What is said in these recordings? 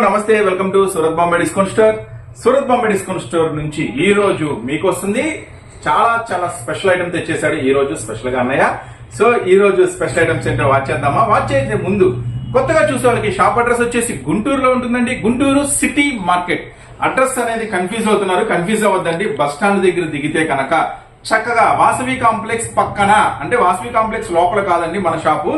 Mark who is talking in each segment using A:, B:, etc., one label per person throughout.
A: నమస్తే welcome to Surat Bombay discount store. Surat Bombay discount store నుంచి ఈ రోజు మీకు వస్తుంది చాలా చాలా స్పెషల్ ఐటమ్ తెచ్చేసాడు ఈ రోజు స్పెషల్గా అన్నయ్య. సో ఈ రోజు స్పెషల్ ఐటమ్స్ ఏంటో వాచ్ చేద్దామా? వాచ్ చేసే ముందు కొత్తగా చూసే వాళ్ళకి షాప్ అడ్రస్ వచ్చేసి గుంటూరులో ఉంటుందండి. Guntur city market. అడ్రస్ అనేది కన్ఫ్యూజ్ అవుతున్నారు. కన్ఫ్యూజ్ అవ్వద్దండి. బస్ స్టాండ్ దగ్గర దిగితే కనుక చక్కగా వాసవి కాంప్లెక్స్ పక్కన అంటే వాసవి కాంప్లెక్స్ లోపల కాదండి మన షాపు.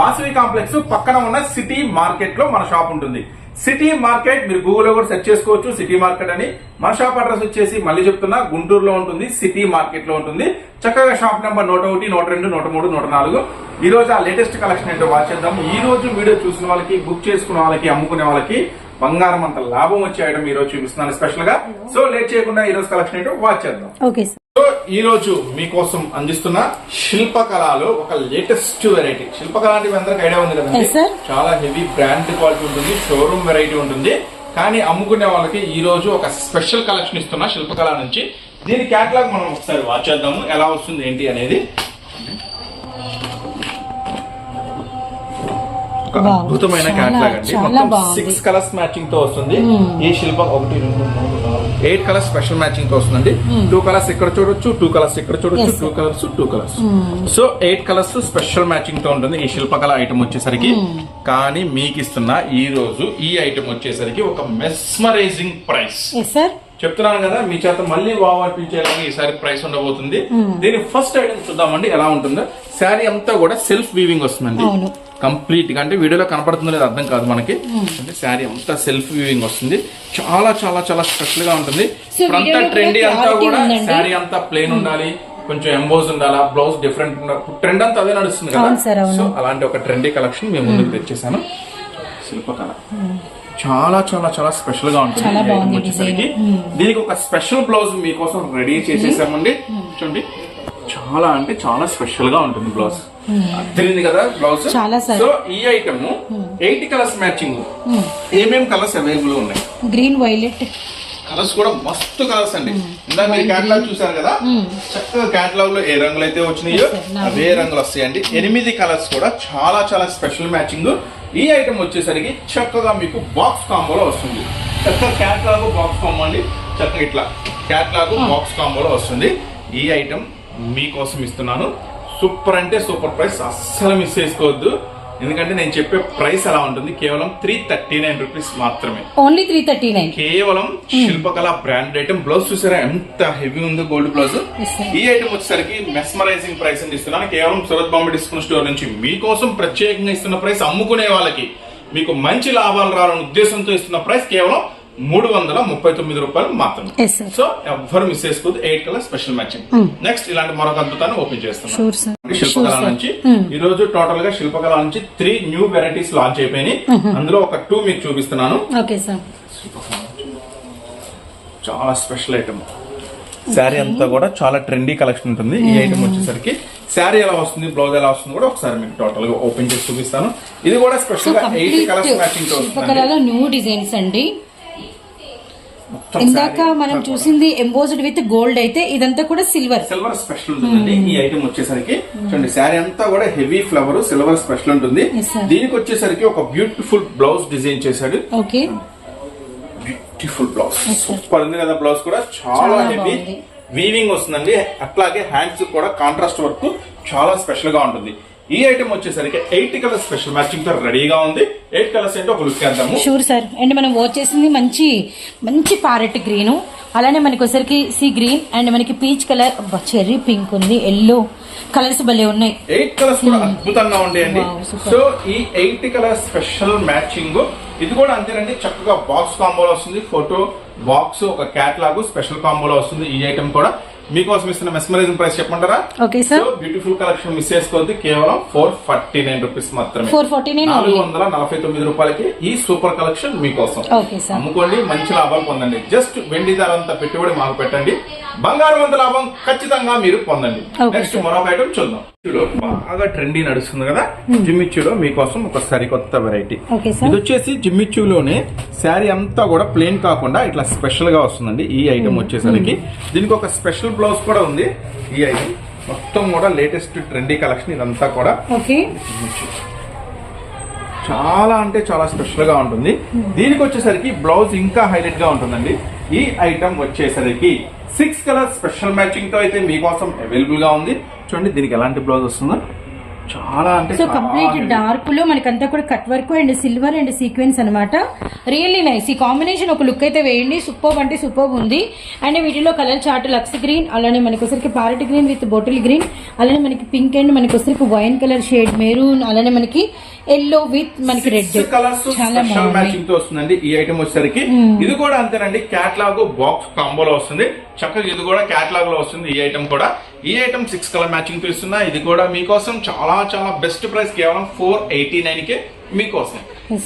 A: వాసవి కాంప్లెక్స్ పక్కన ఉన్న సిటీ మార్కెట్లో మన షాప్ ఉంటుంది. సిటీ మార్కెట్ మీరు గూగుల్లో కూడా సెర్చ్ చేసుకోవచ్చు సిటీ మార్కెట్ అని. మన షాప్ అడ్రస్ వచ్చేసి మళ్ళీ చెప్తున్నా గుంటూరులో ఉంటుంది సిటీ మార్కెట్లో ఉంటుంది. చక్కగా షాప్ నెంబర్ నూట ఒకటి నూట రెండు నూట మూడు నూట నాలుగు. ఈ రోజు ఆ లేటెస్ట్ కలెక్షన్ ఏంటో వాచ్ చేద్దాం ఈ రోజు వీడియో చూసిన వాళ్ళకి బుక్ చేసుకున్న వాళ్ళకి అమ్ముకునే వాళ్ళకి బంగారం అంత లాభం వచ్చే ఐటమ్ ఈ రోజు చూపిస్తున్నాను స్పెషల్గా సో లేట్ చేయకుండా ఈ రోజు కలెక్షన్ ఏంటో వాచ్ చేద్దాం.
B: ఓకే
A: సో ఈ రోజు మీకోసం అందిస్తున్న శిల్పకళలో ఒక లేటెస్ట్ వెరైటీ. శిల్పకళ అంటే మీ అందరికి ఐడియా ఉంది కదండి. చాలా హెవీ బ్రాండ్ క్వాలిటీ ఉంటుంది షోరూమ్ వెరైటీ ఉంటుంది. కానీ అమ్ముకునే వాళ్ళకి ఈ రోజు ఒక స్పెషల్ కలెక్షన్ ఇస్తున్న శిల్పకళ నుంచి. దీని క్యాటలాగ్ మనం ఒకసారి వాచ్ చేద్దాము. ఎలా వస్తుంది ఏంటి అనేది. ఒక అద్భుతమైన క్యాటలాగ్ అండి. మొత్తం. సిక్స్ కలర్స్ మ్యాచింగ్తో వస్తుంది. ఈ శిల్ప? ఒకటి రెండు ఎయిట్ కలర్స్ స్పెషల్ మ్యాచింగ్తో వస్తుందండి. టూ కలర్స్ ఇక్కడ చూడొచ్చు టూ కలర్స్ ఇక్కడ చూడొచ్చు two. Colours two colours so eight colours special మ్యాచింగ్తో ఉంటుంది ఈ శిల్పకళ ఐటమ్ వచ్చేసరికి. కానీ మీకు ఇస్తున్న ఈ రోజు ఈ ఐటమ్ వచ్చేసరికి ఒక మెస్మరైజింగ్ ప్రైస్
B: సార్
A: చెప్తున్నాను కదా మీ చేత మళ్ళీ వావ్ అనిపించేలాగా ఈసారి ప్రైస్ ఉండబోతుంది. దీని ఫస్ట్ ఐటమ్ చూద్దామండి ఎలా ఉంటుందో. శారీ అంతా కూడా సెల్ఫ్ వీవింగ్ వస్తుందండి. కంప్లీట్గా అంటే వీడియోలో కనపడుతుందో లేదు అర్థం కాదు మనకి. అంటే శారీ అంతా సెల్ఫ్ వీవింగ్ వస్తుంది. చాలా చాలా చాలా స్పెషల్గా ఉంటుంది.
B: వీడియోలో కూడా
A: ట్రెండీ అంతా కూడా. శారీ అంతా ప్లేన్ ఉండాలి. కొంచెం ఎంబోజ్ ఉండాలా బ్లౌజ్ డిఫరెంట్ ట్రెండ్ అంతా అదే నడుస్తుంది కదా. సో అలాంటి ఒక ట్రెండీ కలెక్షన్ మేము ముందుకు తెచ్చేసాను. శిల్పకళ. చాలా చాలా చాలా స్పెషల్గా ఉంటుంది వచ్చేసరికి. దీనికి ఒక స్పెషల్ బ్లౌజ్ మీకోసం రెడీ చేసేసామండి. చూడండి. చాలా అంటే చాలా స్పెషల్గా ఉంటుంది బ్లౌజ్ తెలియదు కదా బ్లౌజ్. సో ఈ ఐటమ్ ఎయిట్ కలర్స్ మ్యాచింగ్ ఏమేం కలర్స్ అవైలబుల్ ఉన్నాయి?
B: గ్రీన్ వైలెట్
A: కలర్స్ కూడా మస్తు కలర్స్ అండి. ఇందాక మీరు క్యాటలాగ్ చూసారు కదా? చక్కగా క్యాటలాగ్లో ఏ రంగులు అయితే వచ్చినాయో. అవే రంగులు వస్తాయండి. ఎనిమిది కలర్స్ కూడా చాలా చాలా స్పెషల్ మ్యాచింగ్ ఈ ఐటమ్ వచ్చేసరికి చక్కగా మీకు బాక్స్ కాంబోలో వస్తుంది. చక్కగా క్యాటలాగ్ బాక్స్ కాంబో అండి. చక్కగా ఇట్లా క్యాటలాగ్ బాక్స్ కాంబోలో వస్తుంది. ఈ ఐటమ్ మీకోసం ఇస్తున్నాను. సూపర్ అంటే సూపర్ ప్రైస్ అస్సలు మిస్ చేసుకోవద్దు. ఎందుకంటే నేను చెప్పే ప్రైస్ ఎలా ఉంటుంది. కేవలం త్రీ థర్టీ నైన్ రూపీస్ మాత్రమే.
B: ఓన్లీ త్రీ థర్టీ నైన్
A: కేవలం శిల్పకళ బ్రాండ్ ఐటమ్ బ్లౌజ్ చూసారా? ఎంత హెవీ ఉందో గోల్డ్ బ్లౌజ్. ఈ ఐటమ్ వచ్చేసరికి మెస్మరైజింగ్ ప్రైస్ అని ఇస్తున్నాను. కేవలం సూరత్ బాంబే డిస్కౌంట్ స్టోర్ నుంచి మీకోసం ప్రత్యేకంగా ఇస్తున్న ప్రైస్ అమ్ముకునే వాళ్ళకి మీకు మంచి లాభాలు రావాలనే ఉద్దేశంతో ఇస్తున్న ప్రైస్ కేవలం మూడు వందల ముప్పై తొమ్మిది రూపాయలు మాత్రమే. సో ఎవ్వరు మిస్ చేసుకోవద్దు eight colour special matching next ఇలాంటి మరొక అద్భుతాన్ని ఓపెన్
B: సార్
A: శిల్పకళ నుంచి ఈ రోజు టోటల్గా శిల్పకళ నుంచి త్రీ న్యూ వెరైటీస్ లాంచ్ అయిపోయినాయి. అందులో ఒక టూ మీకు చూపిస్తున్నాను. చాలా స్పెషల్ ఐటమ్ శారీ అంతా కూడా చాలా ట్రెండీ కలెక్షన్ ఉంటుంది. ఈ ఐటమ్ వచ్చేసరికి శారీ ఎలా వస్తుంది బ్లౌజ్ ఎలా వస్తుంది కూడా ఒకసారి మీకు టోటల్గా ఓపెన్ చేసి చూపిస్తాను. ఇది కూడా స్పెషల్గా eight colours matching
B: new designs అండి. ఇందాక మనం చూసింది ఎంబోజ్డ్ విత్ గోల్డ్ అయితే ఇదంతా కూడా సిల్వర్
A: సిల్వర్ స్పెషల్ ఉంటుందండి. ఈ ఐటమ్ వచ్చేసరికి. చూడండి శారీ అంతా కూడా హెవీ ఫ్లవర్ సిల్వర్ స్పెషల్ ఉంటుంది. దీనికి వచ్చేసరికి ఒక బ్యూటిఫుల్ బ్లౌజ్ డిజైన్ చేశాడు.
B: Okay
A: beautiful blouse. సూపర్ ఉంది కదా బ్లౌజ్ కూడా. చాలా హెవీ. వీవింగ్ వస్తుందండి. అట్లాగే హ్యాండ్స్ కూడా కాంట్రాస్ట్ వర్క్ చాలా స్పెషల్గా ఉంటుంది. ఈ ఐటమ్ వచ్చేసరికి ఎయిట్ కలర్ స్పెషల్ మ్యాచింగ్తో రెడీగా ఉంది. ఎయిట్ కలర్స్ ఏంటో ఒక లుక్ వేద్దాము
B: షూర్ సార్ అండ్ మనం వాచ్ చేసింది మంచి మంచి ప్యారెట్ గ్రీన్ అలానే మనకి వచ్చరికి సీ గ్రీన్ అండ్ మనకి పీచ్ కలర్ చెర్రీ పింక్ ఉంది. ఎల్లో కలర్స్ భలే ఉన్నాయి.
A: ఎయిట్ కలర్స్ కూడా అద్భుతంగా ఉంటాయండి
B: Wow, super.
A: సో ఈ ఎయిట్ కలర్ స్పెషల్ మ్యాచింగ్ ఇది కూడా అంతేనండి చక్కగా బాక్స్ కాంబోలో వస్తుంది. ఫోటో బాక్స్ ఒక క్యాట్లాగ్ స్పెషల్ కాంబోలో వస్తుంది ఈ ఐటమ్ కూడా. మీకోసం ఇస్తున్న మెస్మరైజింగ్ ప్రైస్ చెప్పమంటారా?
B: Okay sir
A: beautiful collection miss చేసుకోవద్దు. కేవలం ఫోర్ ఫార్టీ నైన్ రూపీస్ మాత్రమే.
B: 449
A: నాలుగు వందల నలభై తొమ్మిది రూపాయలకి ఈ సూపర్ కలెక్షన్ మీకోసం. అమ్ముకోండి మంచి లాభాలు పొందండి. జస్ట్ వెండి ధర అంతా పెట్టుబడి మాకు పెట్టండి. బంగారం అంత లాభం ఖచ్చితంగా మీరు పొందండి. నెక్స్ట్ మరొక ఐటమ్ చూద్దాం. బాగా ట్రెండీ నడుస్తుంది కదా? జిమ్మిచ్చులో మీకోసం ఒక సరికొత్త వెరైటీ ఇది వచ్చేసి జిమ్మిచ్చులోనే శారీ అంతా కూడా ప్లేన్ కాకుండా ఇట్లా స్పెషల్గా వస్తుందండి. ఈ ఐటమ్ వచ్చేసరికి. దీనికి ఒక స్పెషల్ బ్లౌజ్ కూడా ఉంది. ఈ ఐటమ్ మొత్తం కూడా లేటెస్ట్ ట్రెండీ కలెక్షన్ ఇదంతా కూడా. చాలా అంటే చాలా స్పెషల్గా ఉంటుంది. దీనికి వచ్చేసరికి బ్లౌజ్ ఇంకా హైలైట్గా ఉంటుందండి. ఈ ఐటమ్ వచ్చేసరికి సిక్స్ కలర్ స్పెషల్ మ్యాచింగ్తో అయితే మీకోసం అవైలబుల్గా ఉంది. చూడండి దీనికి ఎలాంటి బ్లౌజ్ వస్తుందో. చాలా అంటే
B: సో కంప్లీట్. డార్క్లో మనకంతా కూడా cut work and silver and sequence అనమాట రియల్లీ నైస్ ఈ కాంబినేషన్ ఒక లుక్ అయితే వేయండి. సూపర్ అంటే సూపర్ ఉంది. అండ్ వీటిలో కలర్ చార్ట్ లక్స్ గ్రీన్ అలానే మనకి వచ్చరికి parrot green with bottle green అలానే మనకి పింక్ అండ్ మనకి వచ్చరికి వైన్ కలర్ షేడ్ మెరూన్ అలానే మనకి ఎల్లో విత్ మనకి రెడ్
A: కలర్స్
B: చాలా
A: మ్యాచింగ్తో వస్తుందండి ఈ ఐటమ్ వచ్చేసరికి. ఇది కూడా అంతేనండి క్యాట్లాగ్ బాక్స్ కాంబోలో వస్తుంది. చక్కగా ఇది కూడా క్యాట్లాగ్లో వస్తుంది ఈ ఐటమ్ కూడా. ఈ ఐటమ్ సిక్స్ కలర్ మ్యాచింగ్ ఇస్తున్నా ఇది కూడా మీకోసం చాలా చాలా బెస్ట్ ప్రైస్ కేవలం ఫోర్ ఎయిటీ నైన్ కే మీకోసం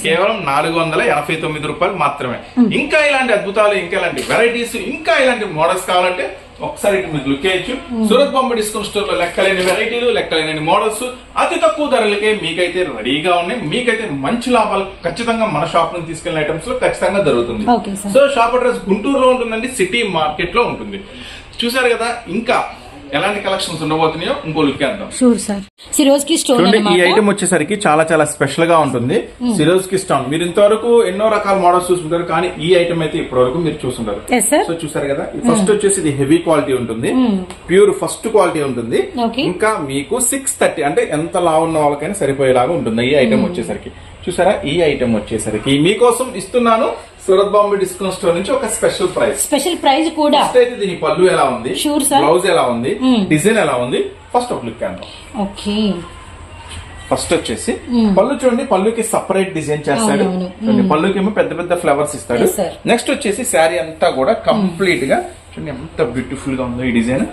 A: కేవలం నాలుగు వందల ఎనభై తొమ్మిది రూపాయలు మాత్రమే. ఇంకా ఇలాంటి అద్భుతాలు ఇంకా ఇలాంటి వెరైటీస్ ఇంకా ఇలాంటి మోడల్స్ కావాలంటే ఒకసారి మీకు లుక్ చేయొచ్చు సూరత్ బాంబే డిస్కౌంట్ స్టోర్లో లెక్కలేని వెరైటీలు లెక్కలేని మోడల్స్ అతి తక్కువ ధరలకే మీకైతే రెడీగా ఉన్నాయి. మీకైతే మంచి లాభాలు ఖచ్చితంగా మన షాప్ నుంచి తీసుకెళ్ళిన ఐటమ్స్లో ఖచ్చితంగా జరుగుతుంది. సో షాప్ అడ్రస్ గుంటూరులో ఉంటుందండి సిటీ మార్కెట్లో ఉంటుంది. చూసారు కదా ఇంకా ఎలాంటి కలెక్షన్స్ ఉండబోతున్నాయో ఇంకో లుక్ వేద్దాం
B: షూర్ సార్ సిరోజ్కి స్టోన్
A: చూడండి ఈ ఐటమ్ వచ్చేసరికి చాలా చాలా స్పెషల్గా ఉంటుంది. సిరోజ్కి స్టోన్ మీరు ఇంతవరకు ఎన్నో రకాల మోడల్స్ చూసుకుంటారు కానీ ఈ ఐటమ్ అయితే ఇప్పటి వరకు మీరు చూసుంటారు. సో చూసారు కదా? ఫస్ట్ వచ్చేసి ఇది హెవీ క్వాలిటీ ఉంటుంది. ప్యూర్ ఫస్ట్ క్వాలిటీ ఉంటుంది. ఇంకా మీకు సిక్స్ థర్టీ అంటే ఎంత లా ఉన్న వాళ్ళకైనా సరిపోయేలాగా ఉంటుంది ఈ ఐటమ్ వచ్చేసరికి. చూసారా? ఈ ఐటమ్ వచ్చేసరికి మీకోసం ఇస్తున్నాను సూరత్ బాంబే డిస్కౌంట్ స్టోర్ నుంచి ఒక స్పెషల్ ప్రైస్.
B: స్పెషల్ ప్రైజ్ కూడా.
A: అయితే దీని పళ్ళు ఎలా ఉంది?
B: Sure, sir.
A: బ్లౌజ్ ఎలా ఉంది? డిజైన్ ఎలా ఉంది? ఫస్ట్ ఒక లుక్ అందాం
B: ఓకే.
A: ఫస్ట్ వచ్చేసి పళ్ళు చూడండి పళ్ళుకి సపరేట్ డిజైన్ చేస్తాడు. చూడండి, పళ్ళుకి ఏమో పెద్ద పెద్ద ఫ్లవర్స్ ఇస్తాడు. నెక్స్ట్ వచ్చేసి శారీ అంతా కూడా కంప్లీట్గా చూడండి ఎంత బ్యూటిఫుల్గా ఉందో ఈ డిజైన్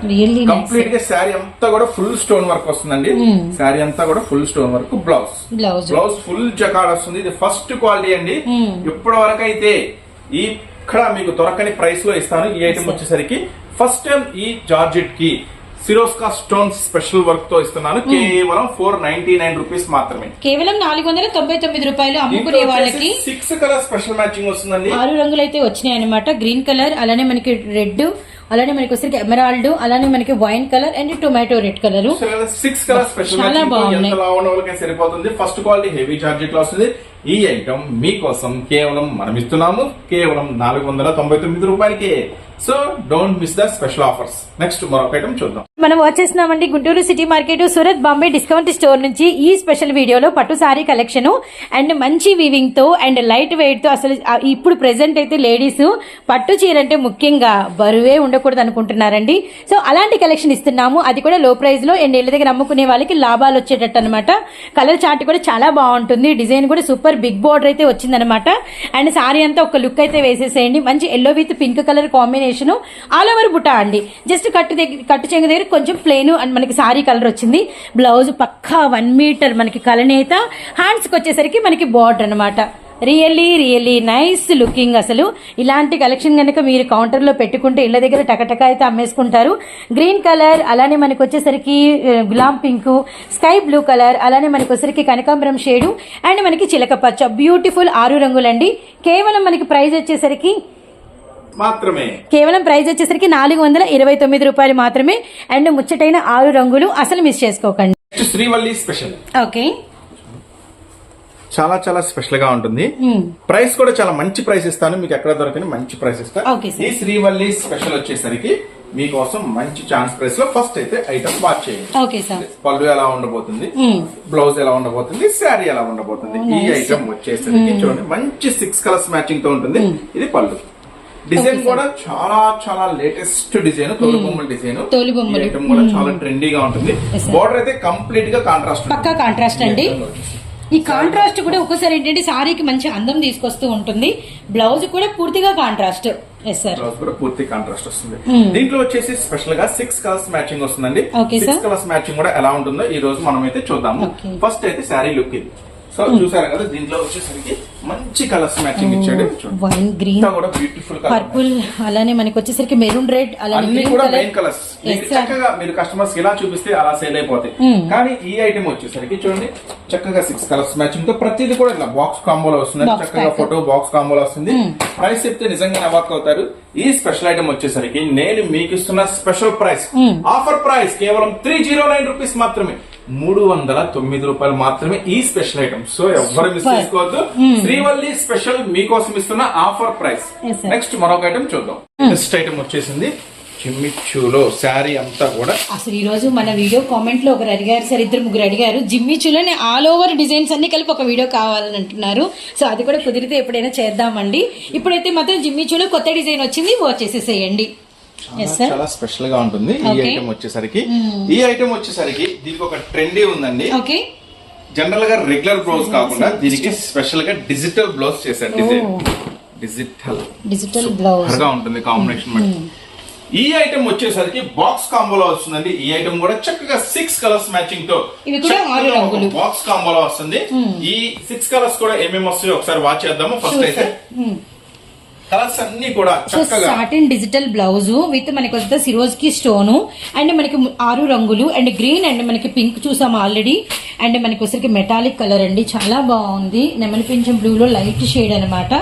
A: కంప్లీట్గా శారీ అంతా కూడా ఫుల్ స్టోన్ వర్క్ వస్తుందండి. శారీ అంతా కూడా full stone work blouse
B: blouse
A: blouse full jacquard వస్తుంది. ఇది ఫస్ట్ క్వాలిటీ అండి. ఇప్పటి వరకు అయితే ఈ ఇక్కడ మీకు దొరకని ప్రైస్లో ఇస్తాను. ఈ ఐటమ్ వచ్చేసరికి ఫస్ట్ టైం ఈ జార్జెట్కి సిరోస్కా స్టోన్ స్పెషల్ వర్క్తో ఇస్తున్నాను కేవలం ఫోర్ నైన్టీ నైన్ రూపీస్ మాత్రమే.
B: కేవలం నాలుగు వందల తొంభై తొమ్మిది రూపాయలు అమ్ముకునే వాళ్ళకి
A: సిక్స్ కలర్ స్పెషల్ మ్యాచింగ్ వస్తుందండి.
B: ఆరు రంగులు అయితే వచ్చినాయి అనమాట గ్రీన్ కలర్ అలానే మనకి రెడ్ అలానే మనకి వచ్చరికి ఎమరాల్డ్ అలానే మనకి wine colour and tomato red colour.
A: Six colour special
B: చాలా బాగున్నాయి.
A: వాళ్ళకి సరిపోతుంది. ఫస్ట్ క్వాలిటీ హెవీ చార్జెట్లో వస్తుంది. ఈ ఐటమ్ మీకోసం కేవలం మనం ఇస్తున్నాము కేవలం నాలుగు వందల తొంభై తొమ్మిది రూపాయలకే. So don't miss the special offers next మరొక ఐటమ్ చూద్దాం.
B: మనం వచ్చేస్తున్నామండి Guntur city market Surat Bombay discount store నుంచి ఈ స్పెషల్ వీడియోలో పట్టు సారీ కలెక్షన్ అండ్ మంచి వీవింగ్తో అండ్ లైట్ వెయిట్తో అసలు ఇప్పుడు ప్రెసెంట్ అయితే లేడీస్ పట్టు చీర అంటే ముఖ్యంగా బరువే ఉండకూడదు అనుకుంటున్నారండి. సో అలాంటి కలెక్షన్ ఇస్తున్నాము. అది కూడా లో ప్రైస్లో అండ్ ఇళ్ళ దగ్గర అమ్ముకునే వాళ్ళకి లాభాలు వచ్చేటట్టు అనమాట కలర్ చార్ట్ కూడా చాలా బాగుంటుంది. డిజైన్ కూడా సూపర్. బిగ్ బోర్డర్ అయితే వచ్చిందనమాట అండ్ సారీ అంతా ఒక లుక్ అయితే వేసేసేయండి. మంచి yellow with pink colour combination all over buta అండి. జస్ట్ కట్టు దగ్గర కట్టు చెంగు దగ్గర కొంచెం ప్లెయిన్ అండ్ మనకి సారీ కలర్ వచ్చింది. బ్లౌజ్ పక్కా వన్ మీటర్ మనకి కలనేత. హ్యాండ్స్కి వచ్చేసరికి మనకి బార్డర్ అన్నమాట. రియల్లీ రియల్లీ నైస్ లుకింగ్ అసలు. ఇలాంటి కలెక్షన్ కనుక మీరు కౌంటర్లో పెట్టుకుంటే ఇళ్ళ దగ్గర టకటక అయితే అమ్మేసుకుంటారు. గ్రీన్ కలర్ అలానే మనకు వచ్చేసరికి గులాం పింక్ స్కై బ్లూ కలర్ అలానే మనకు వచ్చేసరికి కనకాంబరం షేడు అండ్ మనకి చిలక పచ్చ. బ్యూటిఫుల్ ఆరు రంగులండి. కేవలం మనకి ప్రైస్ వచ్చేసరికి
A: మాత్రమే.
B: కేవలం ప్రైస్ వచ్చేసరికి నాలుగు వందల ఇరవై తొమ్మిది రూపాయలు మాత్రమే. అండ్ ముచ్చటైన ఆరు రంగులు అసలు మిస్ చేసుకోకండి.
A: శ్రీవల్లి స్పెషల్.
B: ఓకే.
A: చాలా చాలా స్పెషల్గా ఉంటుంది ప్రైస్ కూడా చాలా మంచి ప్రైస్ ఇస్తాను. మీకు ఎక్కడ దొరకని మంచి ప్రైస్ ఇస్తాను. ఈ శ్రీవల్లి స్పెషల్ వచ్చేసరికి మీకోసం మంచి ఛాన్స్ ప్రైస్లో ఫస్ట్ అయితే ఐటమ్ వాచ్ చేయండి. పళ్ళు ఎలా ఉండబోతుంది? బ్లౌజ్ ఎలా ఉండబోతుంది? శారీ ఎలా ఉండబోతుంది? ఈ ఐటమ్ వచ్చేసరికి చూడండి. మంచి సిక్స్ కలర్స్ మ్యాచింగ్తో ఉంటుంది ఇది పళ్ళు. డిజైన్ కూడా చాలా చాలా లేటెస్ట్ డిజైన్ తోలుబొమ్మల డిజైన్.
B: తోలుబొమ్మలు.
A: ఐటమ్ కూడా చాలా ట్రెండీగా ఉంటుంది. బోర్డర్ అయితే కంప్లీట్గా కాంట్రాస్ట్
B: పక్కా కాంట్రాస్ట్ అండి. ఈ కాంట్రాస్ట్ కూడా ఒక్కోసారి ఏంటంటే సారీకి మంచి అందం తీసుకొస్తూ ఉంటుంది. బ్లౌజ్ కూడా పూర్తిగా కాంట్రాస్ట్
A: బ్లౌజ్ కూడా పూర్తి కాంట్రాస్ట్ వస్తుంది. దీంట్లో వచ్చేసి స్పెషల్గా సిక్స్ కలర్స్ మ్యాచింగ్ వస్తుందండి. సిక్స్. కలర్స్ మ్యాచింగ్ కూడా ఎలా ఉంటుందో ఈ రోజు మనం అయితే చూద్దాము. ఫస్ట్ అయితే శారీ లుక్ ఇది. సో చూసారు కదా దీంట్లో వచ్చేసరికి మంచి కలర్స్ మ్యాచింగ్ ఇచ్చాడు. చూడండి.
B: వైన్ గ్రీన్
A: ఇంతా కూడా బ్యూటిఫుల్
B: పర్పుల్ అలానే మనకి వచ్చేసరికి మెరూన్ రెడ్ అలానే గ్రీన్
A: కూడా మెయిన్ కలర్స్. చక్కగా మీరు కస్టమర్స్ ఇలా చూపిస్తే అలా సేల్ అయిపోతాయి. కానీ ఈ ఐటమ్ వచ్చేసరికి చూడండి చక్కగా సిక్స్ కలర్స్ మ్యాచింగ్తో ప్రతిది కూడా ఇలా బాక్స్ కాంబోలో వస్తుంది. చక్కగా. ఫోటో బాక్స్ కాంబోలో వస్తుంది. ప్రైస్ చెప్తే నిజంగా అవాక్ అవుతారు. ఈ స్పెషల్ ఐటమ్ వచ్చేసరికి నేను మీకు ఇస్తున్న స్పెషల్ ప్రైస్ ఆఫర్ ప్రైస్ కేవలం త్రీ జీరో నైన్ రూపీస్ మాత్రమే. మూడు వందల తొమ్మిది రూపాయలు మాత్రమే ఈ స్పెషల్ ఐటమ్ సో ఎవరు మిస్. చేసుకోవద్దు. శ్రీవల్లి స్పెషల్ మీకోసం ఇస్తున్న ఆఫర్ ప్రైస్. నెక్స్ట్ మరొక ఐటమ్ చూద్దాం. నెక్స్ట్ ఐటమ్ వచ్చేసింది చిమ్మిచ్చులో శారీ అంతా కూడా.
B: అసలు ఈ రోజు మన వీడియో కామెంట్లో ఒకరు అడిగారు సార్ ఇద్దరు ముగ్గురు అడిగారు జిమ్మి చూలని ఆల్ ఓవర్ డిజైన్స్ అన్ని కలిపి ఒక వీడియో కావాలని అంటున్నారు. సో అది కూడా కుదిరితే ఎప్పుడైనా చేద్దామండి. ఇప్పుడైతే మాత్రం జిమ్మి చూలో కొత్త డిజైన్ వచ్చింది వచ్చేసేసేయండి
A: చాలా స్పెషల్గా ఉంటుంది ఈ. ఐటమ్ వచ్చేసరికి. ఈ ఐటమ్ వచ్చేసరికి దీనికి ఒక ట్రెండీ ఉందండి.
B: ఓకే
A: జనరల్గా రెగ్యులర్ బ్లౌజ్ కాకుండా దీనికి స్పెషల్గా డిజిటల్ బ్లౌజ్ చేశారు డిజైన్ డిజిటల్
B: డిజిటల్
A: బ్లౌజ్గా ఉంటుంది కాంబినేషన్ బట్టి ఈ ఐటమ్ వచ్చేసరికి బాక్స్ కాంబోలో వస్తుందండి. ఈ ఐటమ్ కూడా చక్కగా సిక్స్ కలర్స్
B: మ్యాచింగ్తో.
A: బాక్స్ కాంబోలో వస్తుంది. ఈ సిక్స్ కలర్స్ కూడా ఏమేమి వస్తాయో ఒకసారి వాచ్ చేద్దాము. ఫస్ట్ అయితే కలర్స్ అన్ని కూడా
B: సాటిన్ డిజిటల్ బ్లౌజ్ విత్ మనకి వస్తే సిరోజ్కి స్టోన్ అండ్ మనకి ఆరు రంగులు అండ్ గ్రీన్ అండ్ మనకి పింక్ చూసాము ఆల్రెడీ అండ్ మనకి వచ్చరికి మెటాలిక్ కలర్ అండి. చాలా బాగుంది. నెమలి పింఛం బ్లూ లో లైట్ షేడ్ అన్నమాట.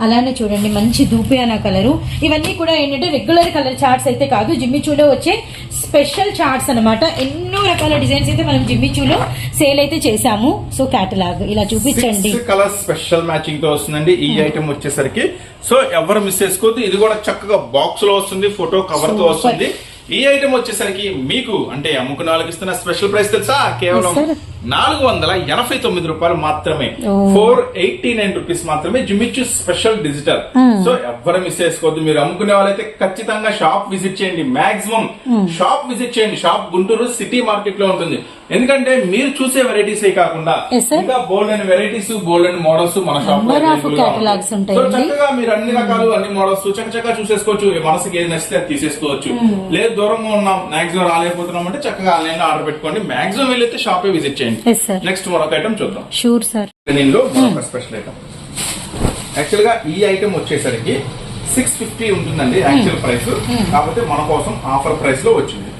B: అలానే చూడండి మంచి దూపియానా కలరు. ఇవన్నీ కూడా ఏంటంటే రెగ్యులర్ కలర్ చార్ట్స్ అయితే కాదు జిమ్మిచూలో వచ్చే స్పెషల్ చార్ట్స్ అన్నమాట. ఎన్నో రకాల డిజైన్స్ అయితే మనం జిమ్మిచూలో సేల్ అయితే చేసాము సో కేటలాగ్ ఇలా చూపించండి.
A: కలర్ స్పెషల్ మ్యాచింగ్తో వస్తుందండి. ఈ ఐటమ్ వచ్చేసరికి. సో ఎవరు మిస్ చేసుకోవద్దు. ఇది కూడా చక్కగా బాక్స్లో వస్తుంది ఫోటో
B: కవర్తో.
A: వస్తుంది. ఈ ఐటమ్ వచ్చేసరికి మీకు అంటే అమ్ముకున్న వాళ్ళకి ఇస్తున్న స్పెషల్ ప్రైస్ తెలుసా? కేవలం. నాలుగు వందల ఎనభై తొమ్మిది రూపాయలు మాత్రమే. ఫోర్ ఎయిటీ నైన్ రూపీస్ మాత్రమే. జిమ్మిచ్చు స్పెషల్ డిజిటల్ సో ఎవరు మిస్ చేసుకోవద్దు. మీరు అమ్ముకునే వాళ్ళైతే ఖచ్చితంగా షాప్ విజిట్ చేయండి. మాక్సిమం షాప్ విజిట్ చేయండి. షాప్ గుంటూరు సిటీ మార్కెట్లో ఉంటుంది. ఎందుకంటే మీరు చూసే వెరైటీస్ కాకుండా. ఇంకా bold and varieties bold and models మన షాప్
B: ఉంటాయండి.
A: చక్కగా మీరు అన్ని రకాలు అన్ని మోడల్స్ చక్కగా చూసేసుకోవచ్చు. మనసుకి ఏది నచ్చితే అది తీసేసుకోవచ్చు. లేదు దూరంగా ఉన్నాం మాక్సిమం రాలేకపోతున్నాం అంటే చక్కగా ఆన్లైన్లో ఆర్డర్ పెట్టుకోండి. మాక్సిమం వెళ్ళైతే షాపే విజిట్ చేయండి.
B: Sir.
A: నెక్స్ట్ మరొక ఐటమ్ చూద్దాం.
B: షూర్ సార్
A: దీనిలో మరొక స్పెషల్ ఐటమ్ యాక్చువల్గా ఈ ఐటమ్ వచ్చేసరికి సిక్స్ ఫిఫ్టీ ఉంటుందండి యాక్చువల్ ప్రైస్ కాకపోతే మన కోసం ఆఫర్ ప్రైస్లో వచ్చింది.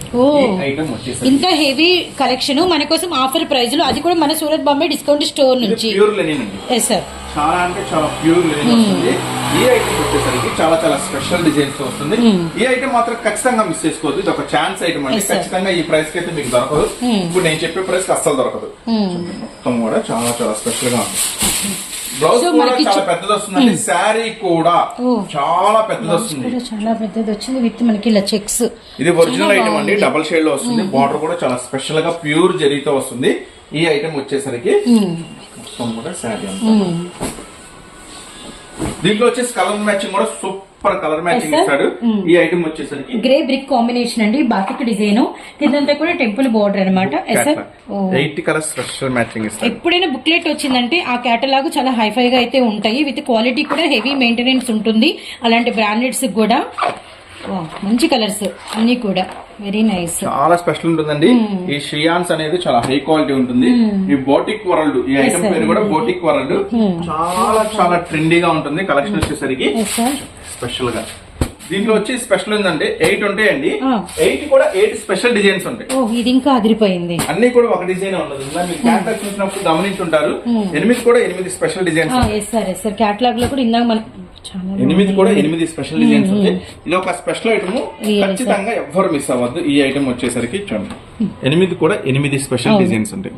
B: ఇంత హెవీ కలెక్షన్ మన కోసం ఆఫర్ ప్రైస్లో అది కూడా మన సూరత్ బాంబే డిస్కౌంట్ స్టోర్ నుంచి.
A: ప్యూర్ లెనిన్
B: ఎస్ సార్
A: చాలా అంటే చాలా ప్యూర్ లెనిన్ వస్తుంది. ఈ ఐటమ్ వచ్చేసరికి చాలా చాలా స్పెషల్ డిజైన్స్ వస్తుంది. ఈ ఐటమ్ మాత్రం ఖచ్చితంగా మిస్ చేసుకోవద్దు. ఇది ఒక ఛాన్స్ ఐటమ్ అండి. ఖచ్చితంగా ఈ ప్రైస్కి అయితే మీకు దొరకదు. ఇప్పుడు నేను చెప్పే ప్రైస్ అస్సలు దొరకదు. మొత్తం కూడా చాలా చాలా స్పెషల్గా ఉంది. బ్లౌజ్
B: So,
A: కూడా చాలా పెద్దది వస్తుందండి శారీ కూడా
B: Oh.
A: చాలా పెద్దది వస్తుంది.
B: చాలా పెద్దది వచ్చింది విత్ మనకి ఇలా చెక్స్
A: ఇది ఒరిజినల్ ఐటమ్ అండి. డబల్ షేడ్లో వస్తుంది. బార్డర్ కూడా చాలా స్పెషల్గా ప్యూర్ జరీతో వస్తుంది. ఈ ఐటమ్ వచ్చేసరికి మొత్తం కూడా శారీ అంతా. దీంట్లో వచ్చేసి కలర్ మ్యాచింగ్ కూడా సూపర్ కలర్ మ్యాచింగ్. ఇస్తాడు. ఈ ఐటమ్ వచ్చేసరికి
B: గ్రే బ్రిక్ కాంబినేషన్ అండి బాతిక్ డిజైన్. కిందంతా కూడా టెంపుల్ బోర్డర్ అనమాట
A: ఎయిట్ కలర్ స్పెషల్ మ్యాచింగ్ ఇస్తాడు.
B: ఎప్పుడైనా బుక్లెట్ వచ్చిందంటే ఆ కేటలాగ్ చాలా హైఫై గా అయితే ఉంటాయి. విత్ క్వాలిటీ కూడా హెవీ మెయింటెనెన్స్ ఉంటుంది. అలాంటి బ్రాండెడ్స్ కూడా. మంచి కలర్స్ అన్ని కూడా. వెరీ నైస్
A: చాలా స్పెషల్ ఉంటుందండి. ఈ షియాన్స్ అనేది చాలా హై క్వాలిటీ ఉంటుంది. ఈ బోటిక్ వరల్డ్ ఈ ఐటమ్. పేరు కూడా బోటిక్ వరల్డ్. చాలా చాలా ట్రెండీగా ఉంటుంది కలెక్షన్ వచ్చేసరికి. స్పెషల్గా. దీంట్లో వచ్చి స్పెషల్ ఏంటంటే ఎయిట్ ఉంటాయండి. ఎయిట్ కూడా ఎయిట్ స్పెషల్ డిజైన్స్ ఉంటాయి.
B: ఇది ఇంకా అదిరిపోయింది.
A: అన్ని కూడా ఒక డిజైన్ ఉండదు. ఇందాక మీరు క్యాటలాగ్ చూసినప్పుడు గమనించుంటారు. ఎనిమిది కూడా ఎనిమిది స్పెషల్ డిజైన్స్
B: సార్లో కూడా ఇందాక మనం చాలా
A: ఎనిమిది కూడా ఎనిమిది స్పెషల్ డిజైన్స్ ఉంటాయి. ఇది ఒక స్పెషల్ ఐటమ్ ఖచ్చితంగా ఎవ్వరు మిస్ అవ్వద్దు. ఈ ఐటమ్ వచ్చేసరికి చూడండి. ఎనిమిది కూడా ఎనిమిది స్పెషల్ డిజైన్స్ ఉంటాయి.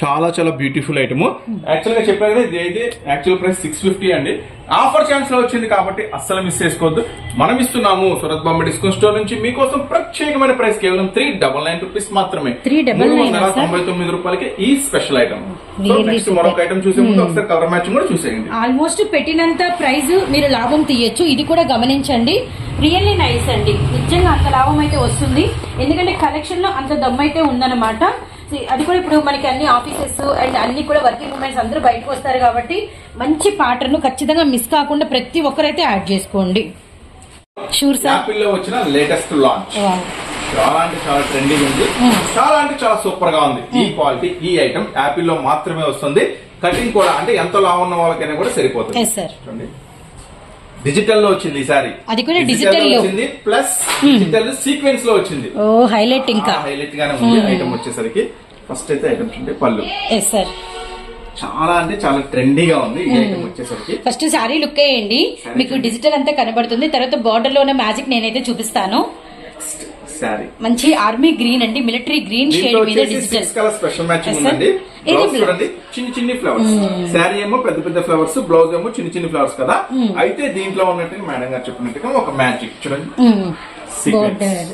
A: చాలా చాలా బ్యూటిఫుల్ ఐటమ్ యాక్చువల్గా చెప్పారు కదా ఇది అయితే యాక్చువల్ ప్రైస్ సిక్స్ ఫిఫ్టీ అండి. ఆఫర్ ఛాన్స్లో వచ్చింది కాబట్టి అస్సలు మిస్ చేసుకోవద్దు. మనం ఇస్తున్నాము సూరత్ బాంబే డిస్కౌంట్ స్టోర్ నుంచి. మీకోసం ప్రత్యేకమైన ప్రైస్ కేవలం త్రీ డబల్ నైన్ రూపీస్ మాత్రమే.
B: 399
A: మూడు వందల
B: sir?
A: తొంభై తొమ్మిది రూపాయలకి ఈ స్పెషల్ ఐటమ్ నెక్స్ట్. మరొక ఐటమ్ చూసే ముందు ఒకసారి కలర్ మ్యాచింగ్ కూడా చూసేయండి.
B: ఆల్మోస్ట్ పెట్టినంత ప్రైస్ మీరు లాభం తీయొచ్చు. ఇది కూడా గమనించండి. రియల్లీ నైస్ అండి. నిజంగా అంత లాభం అయితే వస్తుంది. ఎందుకంటే కలెక్షన్లో అంత దమ్ అయితే ఉందన్నమాట. అది కూడా ఇప్పుడు మనకి అన్ని ఆఫీసెస్ అండ్ అన్ని కూడా వర్కింగ్ ఉమెన్స్ అందరూ బయటకు వస్తారు కాబట్టి మంచి పాటర్ను ఖచ్చితంగా మిస్ కాకుండా ప్రతి ఒక్కరైతే యాడ్ చేసుకోండి. షూర్ సార్
A: యాపిల్లో వచ్చిన లేటెస్ట్ లాంచ్ చాలా అంటే చాలా ట్రెండింగ్ ఉంది. చాలా అంటే చాలా సూపర్గా ఉంది. ఈ క్వాలిటీ ఈ ఐటమ్ యాపిల్లో మాత్రమే వస్తుంది. కటింగ్ కూడా అంటే ఎంత లావు ఉన్న వాళ్ళకైనా కూడా సరిపోతుంది.
B: సార్
A: చూడండి. డిజిటల్లో వచ్చింది ఈసారి
B: అది కూడా
A: digital
B: లో.
A: వచ్చింది. ప్లస్ డిజిటల్ సీక్వెన్స్లో వచ్చింది.
B: ఓ హైలైట్ ఇంకా
A: హైలైట్ గానే ఉంది. ఐటమ్ వచ్చేసరికి. ఫస్ట్ అయితే ఐటమ్ చూడండి పళ్ళు.
B: ఎస్ సార్
A: చాలా అంటే చాలా ట్రెండీగా ఉంది ఈ ఐటమ్ వచ్చేసరికి.
B: ఫస్ట్ శారీ లుక్ వేయండి మీకు డిజిటల్ అంతా కనబడుతుంది. తర్వాత బార్డర్లో ఉన్న మ్యాజిక్ నేనైతే చూపిస్తాను.
A: శారీ
B: మంచి ఆర్మీ గ్రీన్ అండి. మిలిటరీ గ్రీన్ షేడ్ మీద డిజిటల్
A: కలర్ స్పెషల్ మ్యాచింగ్. ఉందండి. చూడండి. చిన్ని చిన్ని ఫ్లవర్స్ శారీ ఏమో పెద్ద పెద్ద ఫ్లవర్స్ బ్లౌజ్ ఏమో చిన్ని చిన్ని ఫ్లవర్స్ కదా. అయితే దీంట్లో ఉన్నట్టుగా మేడం గారు చెప్పినట్టుగా ఒక మ్యాజిక్ చూడండి. సీక్వెన్స్
B: బార్డర్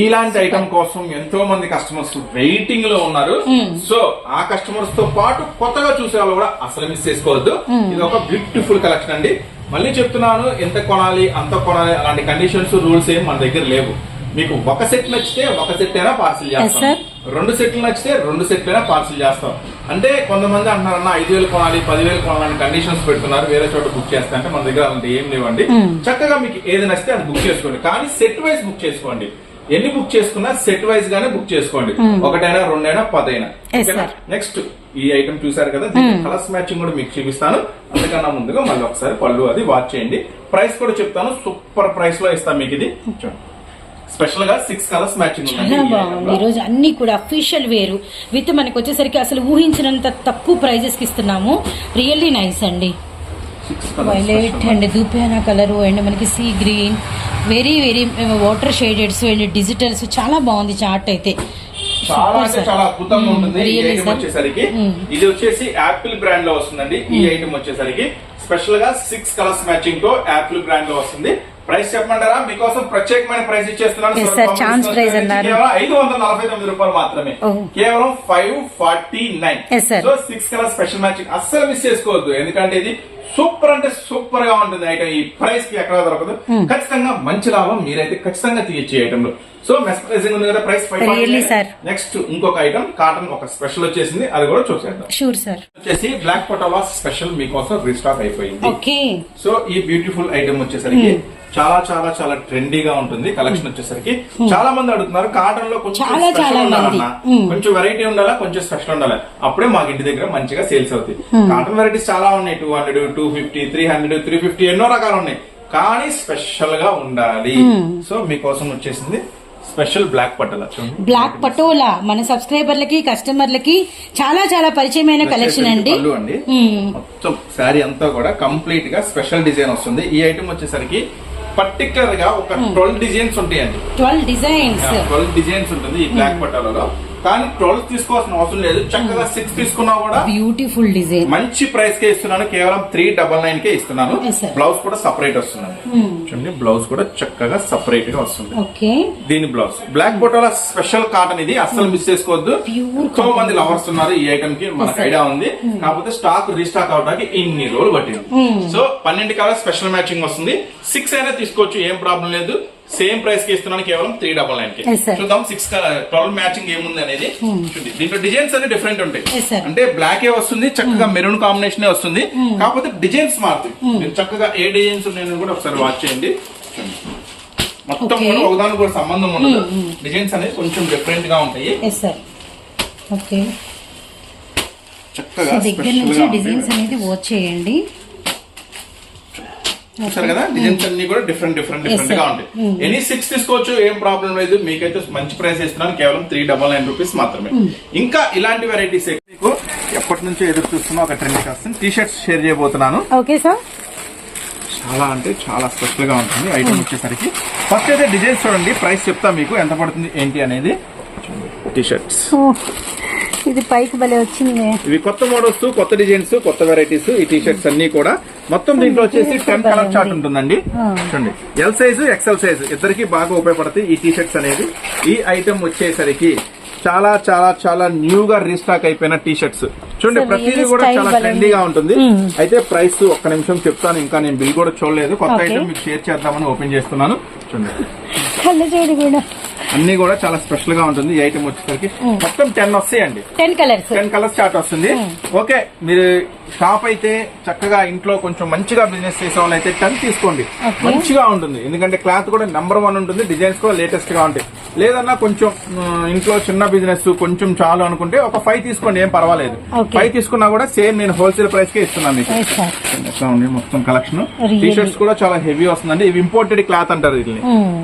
A: ఇలాంటి ఐటమ్ కోసం ఎంతో మంది కస్టమర్స్ వెయిటింగ్లో ఉన్నారు. సో ఆ కస్టమర్స్తో పాటు కొత్తగా చూసే వాళ్ళు కూడా అసలు మిస్ చేసుకోవద్దు. ఇది ఒక బ్యూటిఫుల్ కలెక్షన్ అండి. మళ్ళీ చెప్తున్నాను ఎంత కొనాలి అంత కొనాలి అలాంటి కండిషన్స్ రూల్స్ ఏం మన దగ్గర లేవు. మీకు ఒక సెట్ నచ్చితే ఒక సెట్ అయినా పార్సిల్ చేస్తాం. రెండు సెట్లు నచ్చితే రెండు సెట్లు అయినా పార్సిల్ చేస్తాం. అంటే కొంతమంది అంటున్నారు అన్న ఐదు వేలు కొనాలి పదివేలు కొనాలని కండిషన్స్ పెడుతున్నారు వేరే చోట బుక్ చేస్తా అంటే మన దగ్గర అలాంటి ఏం లేవండి. చక్కగా మీకు ఏది నచ్చితే అది బుక్ చేసుకోండి. కానీ సెట్ వైజ్ బుక్ చేసుకోండి. ఎన్ని బుక్ చేసుకున్నా సెట్ వైజ్ గానే బుక్ చేసుకోండి. ఒకటైనా రెండైనా పదైనా. నెక్స్ట్ ఈ ఐటమ్ చూసారు కదా కలర్స్ మ్యాచింగ్ కూడా మీకు చూపిస్తాను. అందుకన్నా ముందుగా మళ్ళీ ఒకసారి పళ్ళు అది వాచ్ చేయండి. ప్రైస్ కూడా చెప్తాను. సూపర్ ప్రైస్లో ఇస్తాను మీకు ఇది. స్పెషల్గా సిక్స్ కలర్స్ మ్యాచింగ్
B: చాలా బాగుంది. ఈ రోజు అన్ని కూడా అఫీషియల్ వేరు. విత్ మనకి వచ్చేసరికి అసలు ఊహించినంత తక్కువ ప్రైజెస్కి ఇస్తున్నాము. రియల్లీ నైస్ అండి. వైలెట్ అండ్ దూపియానా కలర్ అండ్ మనకి sea green very very water షేడెడ్స్ and digitals చాలా బాగుంది చార్ట్ అయితే.
A: చాలా అంటే. చాలా అద్భుతంగా ఉంటుంది ఈ ఐటమ్. వచ్చేసరికి. ఇది వచ్చేసి యాపిల్ బ్రాండ్లో వస్తుందండి. ఈ ఐటమ్ వచ్చేసరికి. స్పెషల్గా సిక్స్ కలర్స్ మ్యాచింగ్తో యాపిల్ బ్రాండ్లో వస్తుంది. ప్రైస్ చెప్పమంటారా? మీకోసం ప్రత్యేకమైన ప్రైస్ ఇచ్చేస్తున్నాను.
B: Yes,
A: so
B: sir.
A: పంపిస్తున్న
B: Chance price
A: నుంచి
B: అన్నారు.
A: కేవలం ఐదు వందల నలభై తొమ్మిది రూపాయలు మాత్రమే.
B: Oh.
A: కేవలం five forty nine. So six colour special matching అస్సలు మిస్ చేసుకోవద్దు. ఎందుకంటే ఇది సూపర్ అంటే సూపర్గా ఉంటుంది ఐటమ్ ఈ ప్రైస్కి ఎక్కడ దొరకదు. ఖచ్చితంగా మంచి లాభం మీరైతే ఖచ్చితంగా తీయచ్చు ఐటమ్లో. సో మెస్ ప్రైసింగ్ ఉంది కదా ప్రైస్. నెక్స్ట్ ఇంకొక ఐటమ్ కాటన్ ఒక స్పెషల్ వచ్చేసింది. అది కూడా చూసేద్దాం.
B: షూర్ సార్
A: వచ్చేసి బ్లాక్ పొటావా స్పెషల్ మీకోసం రీస్టాక్ అయిపోయింది.
B: ఓకే
A: సో ఈ బ్యూటిఫుల్ ఐటమ్ వచ్చేసరికి చాలా చాలా చాలా ట్రెండీగా ఉంటుంది కలెక్షన్ వచ్చేసరికి. చాలా మంది అడుగుతున్నారు కాటన్లో కొంచెం. ఉండాలన్నా. కొంచెం వెరైటీ ఉండాలా కొంచెం స్పెషల్ ఉండాలి? అప్పుడే మాకు ఇంటి దగ్గర మంచిగా సేల్స్ అవుతాయి. కాటన్ వెరైటీస్ చాలా ఉన్నాయి. Two hundred two fifty three hundred three fifty ఎన్నో రకాలు ఉన్నాయి. కానీ స్పెషల్గా ఉండాలి. సో మీకోసం వచ్చేసింది స్పెషల్ బ్లాక్ పట్టల.
B: బ్లాక్ పటోలా మన సబ్స్క్రైబర్లకి కస్టమర్లకి చాలా చాలా పరిచయమైన కలెక్షన్ అండి.
A: మొత్తం శారీ అంతా కూడా కంప్లీట్గా స్పెషల్ డిజైన్ వస్తుంది. ఈ ఐటమ్ వచ్చేసరికి పర్టికులర్గా ఒక ట్వెల్వ్ డిజైన్స్ ఉంటాయండి.
B: ట్వెల్వ్ డిజైన్స్
A: ట్వెల్వ్ డిజైన్స్ ఉంటుంది ఈ బ్లాక్ పట్టాలలో కానీ ట్వెల్వ్ తీసుకోవాల్సిన అవసరం లేదు. చక్కగా సిక్స్ తీసుకున్నా కూడా
B: బ్యూటిఫుల్ డిజైన్
A: మంచి ప్రైస్ కే ఇస్తున్నాను. కేవలం త్రీ డబల్ నైన్ కే ఇస్తున్నాను. బ్లౌజ్ కూడా సపరేట్ వస్తుందండి. చూడండి బ్లౌజ్ కూడా చక్కగా సపరేట్గా వస్తుంది.
B: ఓకే
A: దీని బ్లౌజ్ బ్లాక్ బొటోల స్పెషల్ కాటన్ ఇది. అస్సలు మిస్ చేసుకోవద్దు.
B: Pure
A: ఎంతో మంది లవర్స్ ఉన్నారు ఈ ఐటమ్కి. మనకు ఐడియా ఉంది. కాకపోతే స్టాక్ రీస్టాక్ అవడానికి ఇన్ని రోజులు పట్టింది. సో పన్నెండు కలర్ స్పెషల్ మ్యాచింగ్ వస్తుంది. సిక్స్ అయినా తీసుకోవచ్చు. ఏం ప్రాబ్లం లేదు. సేమ్ ప్రైస్కి ఇస్తున్నాను కేవలం త్రీ డబల్
B: నైన్కి.
A: చూద్దాం సిక్స్ ట్వెల్వ్ మ్యాచింగ్ ఏముంది అనేది చూడండి దీంట్లో డిజైన్స్ అన్ని డిఫరెంట్ ఉంటాయి. అంటే బ్లాక్ ఏ వస్తుంది చక్కగా మెరూన్ కాంబినేషన్ వస్తుంది. కాకపోతే డిజైన్స్ మారుతాయి. మీరు చక్కగా ఏ డిజైన్స్ ఉన్నాయని కూడా ఒకసారి వాచ్ చేయండి. మొత్తం. కూడా ఒకదానికి కూడా సంబంధం ఉండదు. డిజైన్స్ అనేది కొంచెం డిఫరెంట్గా ఉంటాయి. చక్కగా.
B: డిజైన్స్ అనేది వాచ్ చేయండి.
A: చూసారు కదా? డిజైన్స్ అన్ని కూడా డిఫరెంట్ డిఫరెంట్
B: డిఫరెంట్గా.
A: ఉంటాయి. ఎనీ సిక్స్ తీసుకోవచ్చు ఏం ప్రాబ్లం లేదు. మీకైతే మంచి ప్రైస్ ఇస్తున్నాను. కేవలం త్రీ డబల్ నైన్ రూపీస్ మాత్రమే. ఇంకా ఇలాంటి వెరైటీస్ మీకు ఎప్పటి నుంచో ఎదురు చూస్తున్నా ఒక ట్రెండ్ వస్తుంది టీ షర్ట్స్ షేర్ చేయబోతున్నాను.
B: ఓకే సార్
A: చాలా అంటే చాలా స్పెషల్గా ఉంటుంది. ఐటమ్ వచ్చేసరికి. ఫస్ట్ అయితే డిజైన్స్ చూడండి. ప్రైస్ చెప్తా మీకు. ఎంత పడుతుంది ఏంటి అనేది. టీ షర్ట్స్
B: ఇది పైకి భలే వచ్చింది.
A: ఇవి కొత్త మోడల్స్ కొత్త డిజైన్స్ కొత్త వెరైటీస్ ఈ టీ షర్ట్స్ అన్ని కూడా. మొత్తం దీంట్లో వచ్చేసి టెన్ కలర్ చార్ట్ ఉంటుందండి. చూడండి. ఎల్ సైజు ఎక్సెల్ సైజు ఇద్దరికి బాగా ఉపయోగపడతాయి ఈ టీ షర్ట్స్ అనేది. ఈ ఐటమ్ వచ్చేసరికి చాలా చాలా చాలా న్యూ గా రీస్టాక్ అయిపోయిన టీ షర్ట్స్ చూడండి ప్రతిదీ కూడా చాలా ట్రెండీగా ఉంటుంది. అయితే ప్రైస్ ఒక్క నిమిషం చెప్తాను ఇంకా నేను బిల్ కూడా చూడలేదు. కొత్త. ఐటమ్ మీకు షేర్ చేద్దామని ఓపెన్ చేస్తున్నాను. చూడండి. అన్ని కూడా చాలా స్పెషల్గా ఉంటుంది. ఈ ఐటమ్ వచ్చేసరికి మొత్తం టెన్ వస్తాయండి.
B: Ten colours
A: ten colours chart వస్తుంది. ఓకే మీరు షాప్ అయితే చక్కగా ఇంట్లో కొంచెం మంచిగా బిజినెస్ చేసే వాళ్ళు అయితే టెన్ తీసుకోండి. మంచిగా ఉంటుంది. ఎందుకంటే క్లాత్ కూడా నెంబర్ వన్ ఉంటుంది. డిజైన్స్ కూడా లేటెస్ట్గా ఉంటాయి. లేదన్నా కొంచెం ఇంట్లో చిన్న బిజినెస్ కొంచెం చాలు అనుకుంటే ఒక ఫైవ్ తీసుకోండి ఏం పర్వాలేదు. ఫైవ్ తీసుకున్నా కూడా సేమ్ నేను హోల్సేల్ ప్రైస్ కే ఇస్తున్నాను మీకు. మొత్తం కలెక్షన్
B: Really?
A: టీ షర్ట్స్ కూడా చాలా హెవీ వస్తుందండి. ఇవి ఇంపోర్టెడ్ క్లాత్ అంటారు వీటిని.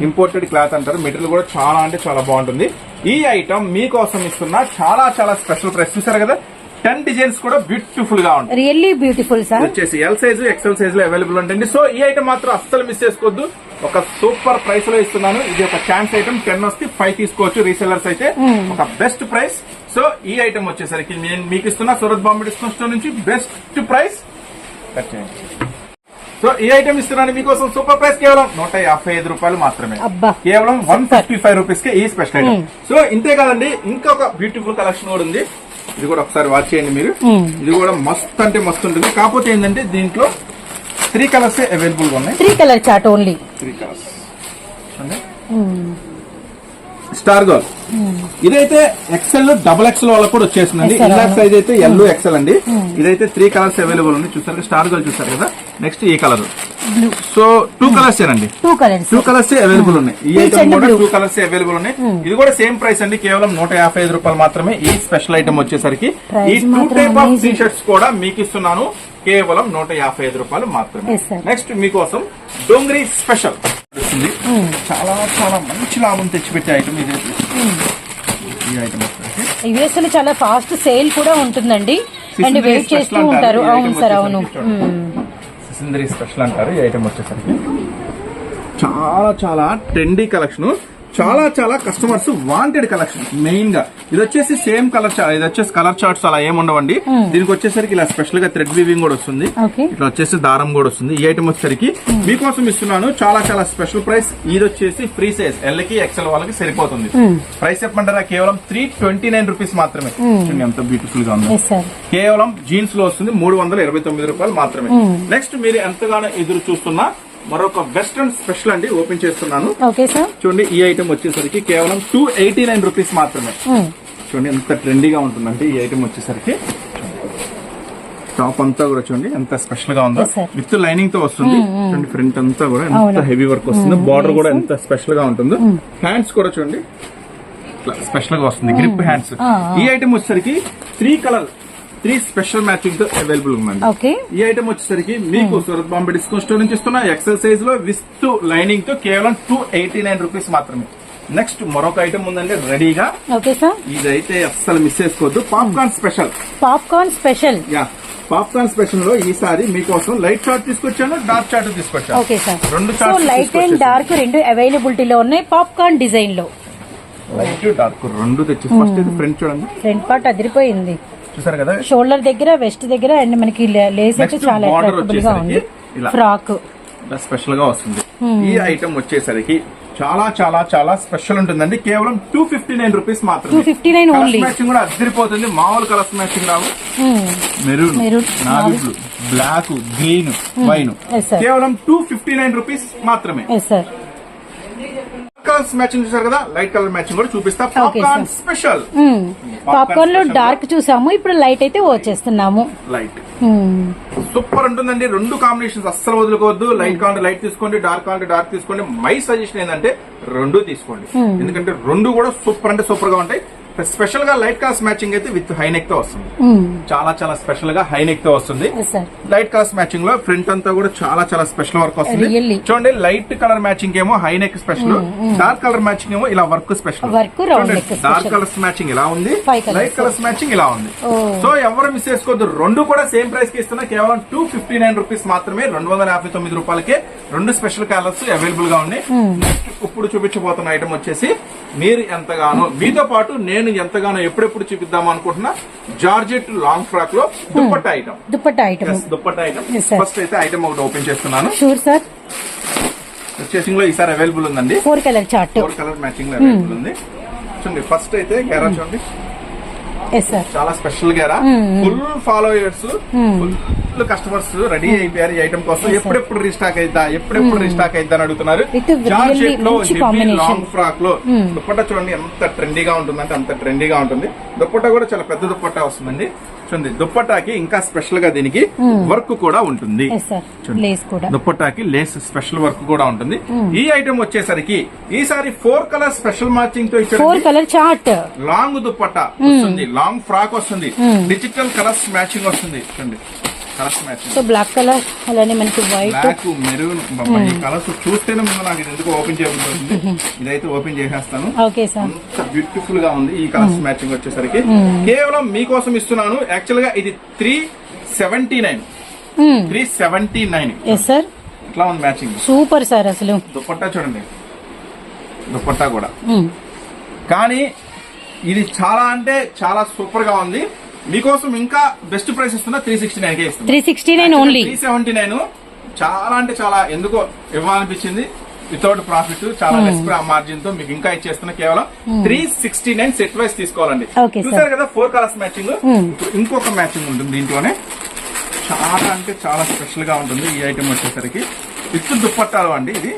A: ఇంపోర్టెడ్ క్లాత్ అంటారు. మెటీరియల్ కూడా చాలా అంటే చాలా బాగుంటుంది. ఈ ఐటమ్ మీకోసం ఇస్తున్న చాలా చాలా స్పెషల్ ప్రైస్ చూసారు కదా? టెన్ డిజైన్స్ కూడా బ్యూటిఫుల్గా ఉంటాయి.
B: రియల్లీ బ్యూటిఫుల్ సార్
A: వచ్చేసి ఎల్ సైజు ఎక్సెల్ సైజ్లో అవైలబుల్ ఉంటుంది సో ఈ ఐటమ్ మాత్రం అస్సలు మిస్ చేసుకోవద్దు. ఒక సూపర్ ప్రైస్లో ఇస్తున్నాను. ఇది ఒక ఛాన్స్ ఐటమ్ టెన్ వస్తే ఫైవ్ తీసుకోవచ్చు రీసెల్లర్స్ అయితే. ఒక బెస్ట్ ప్రైస్ సో ఈ ఐటమ్ వచ్చేసరికి నేను మీకు ఇస్తున్న సూరత్ బాంబే డిస్కౌంట్ స్టోర్ నుంచి బెస్ట్ ప్రైస్ సో ఈ ఐటమ్ ఇస్తున్నాను మీకోసం. సూపర్ ప్రైస్ కేవలం నూట యాభై ఐదు రూపాయలు మాత్రమే. కేవలం వన్ ఫిఫ్టీ ఫైవ్ రూపీస్కి ఈ స్పెషల్ ఐటమ్ సో ఇంతే కాదండి. ఇంకొక బ్యూటిఫుల్ కలెక్షన్ కూడా ఉంది. ఇది కూడా ఒకసారి వాచ్ చేయండి మీరు. ఇది కూడా మస్త్ అంటే మస్తు ఉంటుంది. కాకపోతే ఏంటంటే దీంట్లో త్రీ కలర్స్ అవైలబుల్గా ఉన్నాయి.
B: Three colour chart only
A: three colours star girl ఇదైతే ఎక్సెల్ డబుల్ ఎక్సెల్ వాళ్ళకి కూడా వచ్చేసిందండి. ఇలాక్ సైజ్ అయితే ఎల్లో ఎక్సెల్ అండి. ఇదైతే త్రీ కలర్స్ అవైలబుల్ ఉంది చూసారు స్టార్ గర్ల్ చూసారు కదా? నెక్స్ట్ ఈ కలర్ సో టూ కలర్స్ ఏనండి
B: two colours
A: two colours available ఉన్నాయి. ఈ ఐటమ్
B: and
A: కూడా. టూ కలర్స్ అవైలబుల్ ఉన్నాయి. ఇది కూడా సేమ్ ప్రైస్ అండి. కేవలం నూట యాభై ఐదు రూపాయలు మాత్రమే ఈ స్పెషల్ ఐటమ్ వచ్చేసరికి. ఈ two type of. T shirts కూడా మీకు ఇస్తున్నాను. కేవలం నూట యాభై ఐదు రూపాయలు మాత్రమే. నెక్స్ట్ మీకోసం డోంగ్రీ స్పెషల్ వస్తుంది చాలా చాలా మంచి లాభం తెచ్చిపెట్టే ఐటమ్ ఇది. ఈ ఐటమ్ వచ్చేసి
B: యుఎస్లో చాలా ఫాస్ట్ సేల్ కూడా ఉంటుందండి. అండ్ వెయిట్ చేస్తూ. ఉంటారు. అవును సార్ అవును.
A: సిసిందరి స్పెషల్ అంటారు. ఈ ఐటమ్ వచ్చేసరికి. చాలా చాలా ట్రెండీ కలెక్షన్ చాలా చాలా కస్టమర్స్ వాంటెడ్ కలెక్షన్ మెయిన్గా ఇది వచ్చేసి సేమ్ కలర్ ఇది వచ్చేసి కలర్ చార్ట్స్ అలా ఏమి ఉండవండి. దీనికి వచ్చేసరికి ఇలా స్పెషల్గా థ్రెడ్ వీవింగ్ కూడా వస్తుంది. ఇట్లా వచ్చేసి దారం కూడా వస్తుంది. ఈ ఐటమ్ వచ్చేసరికి మీకోసం ఇస్తున్నాను. చాలా చాలా స్పెషల్ ప్రైస్ ఇది వచ్చేసి ఫ్రీ సైజ్ ఎల్కి ఎక్సెల్ వాళ్ళకి సరిపోతుంది. ప్రైస్ చెప్పమంటారా? కేవలం త్రీ ట్వంటీ నైన్ రూపీస్ మాత్రమే ఎంత బ్యూటిఫుల్గా ఉంది. కేవలం జీన్స్లో వస్తుంది మూడు వందల ఇరవై తొమ్మిది రూపాయలు మాత్రమే. నెక్స్ట్ మీరు ఎంతగానో ఎదురు చూస్తున్న మరొక వెస్ట్రన్ స్పెషల్ అండి ఓపెన్ చేస్తున్నాను. చూడండి ఈ ఐటమ్ వచ్చేసరికి కేవలం టూ ఎయిటీ నైన్ రూపీస్ మాత్రమే చూడండి ఎంత ట్రెండీగా ఉంటుందంటే ఈ ఐటమ్ వచ్చేసరికి. టాప్ అంతా కూడా చూడండి ఎంత స్పెషల్గా ఉందో. విత్ లైనింగ్తో వస్తుంది. చూడండి ఫ్రంట్ అంతా కూడా ఎంత. హెవీ వర్క్ వస్తుంది. బార్డర్ కూడా ఎంత స్పెషల్గా ఉంటుందో. హ్యాండ్స్ కూడా చూడండి స్పెషల్గా వస్తుంది. గ్రిప్ హ్యాండ్స్ ఈ ఐటమ్ వచ్చేసరికి త్రీ కలర్ త్రీ స్పెషల్ మ్యాచింగ్తో అవైలబుల్ ఉందండి. ఈ ఐటమ్ వచ్చేసరికి మీకు సూరత్ బాంబే డిస్కౌంట్ స్టోర్ నుంచి ఇస్తున్న ఎక్సెల్ సైజ్లో విత్ లైనింగ్తో కేవలం టూ ఎయిటీ నైన్ రూపీస్ మాత్రమే. నెక్స్ట్ మరొక ఐటమ్ ఉందండి రెడీగా.
B: Okay sir.
A: ఇదైతే అస్సలు మిస్ చేసుకోవద్దు. Popcorn special.
B: Popcorn special.
A: Yeah. Popcorn స్పెషల్లో ఈసారి మీకోసం లైట్ చార్ట్ తీసుకొచ్చాను డార్క్ చార్ట్ తీసుకొచ్చాను.
B: Okay sir.
A: రెండు
B: so
A: charts
B: light and dark రెండు అవైలబిలిటీలో ఉన్నాయి పాప్కార్న్ డిజైన్లో.
A: లైట్ డార్క్ రెండు తెచ్చి ఫస్ట్ అయితే ఫ్రంట్ చూడండి.
B: ఫ్రంట్ పార్ట్ అదిరిపోయింది.
A: చూసారు కదా?
B: షోల్డర్ దగ్గర వెస్ట్ దగ్గర అండ్ మనకి లేస్ అయితే చాలా అట్రాక్టబుల్గా ఉంది. ఫ్రాక్
A: స్పెషల్గా వస్తుంది. ఈ ఐటమ్ వచ్చేసరికి చాలా చాలా చాలా స్పెషల్ ఉంటుందండి. కేవలం two fifty nine rupees
B: 259 only.
A: Matching కూడా అదిరిపోతుంది మామూలు కలర్స్ మ్యాచింగ్ రావు. Maroon navy. Blue black green wine. కేవలం టూ ఫిఫ్టీ నైన్ రూపీస్ మాత్రమే కలర్స్ మ్యాచింగ్ చూసారు కదా? లైట్ కలర్ మ్యాచింగ్ కూడా చూపిస్తా. పాప్కార్న్. స్పెషల్ పాప్కార్న్లో
B: డార్క్ చూసాము. ఇప్పుడు లైట్ అయితే వచ్చేస్తున్నాము.
A: లైట్ సూపర్ ఉంటుందండి. రెండు కాంబినేషన్స్ అస్సలు వదులుకోవద్దు. లైట్ కావాలంటే లైట్ తీసుకోండి డార్క్ కావాలంటే డార్క్ తీసుకోండి. మై సజెషన్ ఏంటంటే రెండు తీసుకోండి. ఎందుకంటే రెండు కూడా సూపర్ అంటే సూపర్గా ఉంటాయి. స్పెషల్గా లైట్ కలర్స్ మ్యాచింగ్ అయితే విత్ హైనెక్తో వస్తుంది. చాలా చాలా స్పెషల్గా హైనెక్తో వస్తుంది. లైట్ కలర్స్ మ్యాచింగ్లో ఫ్రంట్ అంతా కూడా చాలా చాలా స్పెషల్ వర్క్ వస్తుంది? చూడండి లైట్ కలర్ మ్యాచింగ్ ఏమో high neck special dark colour matching ఏమో ఇలా work special. Dark colours matching ఇలా ఉంది. లైట్ కలర్స్ మ్యాచింగ్ ఇలా ఉంది.
B: Oh.
A: సో ఎవరు మిస్ చేసుకోవద్దు. రెండు కూడా సేమ్ ప్రైస్కి ఇస్తున్నా. కేవలం టూ ఫిఫ్టీ నైన్ రూపీస్ మాత్రమే రెండు వందల యాభై తొమ్మిది రూపాయలకే రెండు స్పెషల్ కలర్స్ అవైలబుల్గా ఉన్నాయి. నెక్స్ట్ ఇప్పుడు చూపించబోతున్న ఐటమ్ వచ్చేసి మీరు ఎంతగానో మీతో పాటు నేను ఎంతగానో ఎప్పుడెప్పుడు చూపిద్దాం అనుకుంటున్నా? Georgette long ఫ్రాక్లో dupatta item
B: dupatta item
A: dupatta item. First అయితే ఐటమ్ ఒకటి ఓపెన్ చేస్తున్నాను.
B: షూర్ సార్
A: పర్చేసింగ్లో ఈసారి అవైలబుల్ ఉందండి.
B: Four colour chart
A: four colour మ్యాచింగ్లో available ఉంది. చూడండి ఫస్ట్ అయితే గెరా చూడండి. చాలా స్పెషల్గా full followers full customers ready అయిపోయారు ఈ ఐటమ్ కోసం. ఎప్పుడెప్పుడు రీస్టాక్ అయిద్దా? ఎప్పుడెప్పుడు రీస్టాక్ అయిద్దా అని అడుగుతున్నారు. జార్జ్
B: షేప్లో.
A: లాంగ్ ఫ్రాక్లో దుప్పట్టా చూడండి ఎంత ట్రెండీగా ఉంటుందంటే అంత ట్రెండీగా ఉంటుంది. దుప్పట్టా కూడా చాలా పెద్ద దుప్పట్టా వస్తుందండి. చూడండి దుప్పట్టాకి ఇంకా స్పెషల్గా దీనికి వర్క్ కూడా ఉంటుంది. చూడండి.
B: లేస్ కూడా.
A: దుప్పట్టాకి లేస్ స్పెషల్ వర్క్ కూడా ఉంటుంది. ఈ ఐటమ్ వచ్చేసరికి ఈసారి ఫోర్ కలర్ స్పెషల్ మ్యాచింగ్తో ఇచ్చారు
B: four colour chart
A: long dupatta వస్తుంది. లాంగ్ ఫ్రాక్ వస్తుంది. డిజిటల్ కలర్స్ మ్యాచింగ్ వస్తుంది. చూడండి.
B: సో బ్లాక్ కలర్ అలానే మనకి వైట్.
A: మెరూన్ కలర్స్ చూస్తేనే ముందు నాకు ఎందుకు ఓపెన్ చేయబోతుంది ఇదైతే ఓపెన్ చేసేస్తాను.
B: Okay sir.
A: అంత బ్యూటిఫుల్గా ఉంది ఈ కలర్స్ మ్యాచింగ్ వచ్చేసరికి. కేవలం మీకోసం ఇస్తున్నాను. యాక్చువల్గా ఇది three seventy nine. Three seventy nine.
B: Yes sir
A: ఇట్లా ఉంది మ్యాచింగ్?
B: సూపర్ సార్ అసలు.
A: దుప్పట్టా చూడండి. దుప్పట్టా కూడా. కానీ ఇది చాలా అంటే చాలా సూపర్గా ఉంది. మీకోసం ఇంకా బెస్ట్ ప్రైస్ ఇస్తున్నా త్రీ సిక్స్టీ నైన్ కే
B: three sixty nine only
A: three seventy nine చాలా అంటే చాలా ఎందుకో ఇవ్వాలనిపించింది. వితౌట్ ప్రాఫిట్ చాలా లెస్ మార్జిన్తో మీకు ఇంకా ఇచ్చేస్తున్నా కేవలం three sixty nine set wise తీసుకోవాలండి. చూసారు కదా ఫోర్ కలర్స్ మ్యాచింగ్ ఇంకొక మ్యాచింగ్ ఉంటుంది దీంట్లోనే. చాలా అంటే చాలా స్పెషల్గా ఉంటుంది ఈ ఐటమ్ వచ్చేసరికి. విత్ దుప్పట్టాలు అండి ఇది.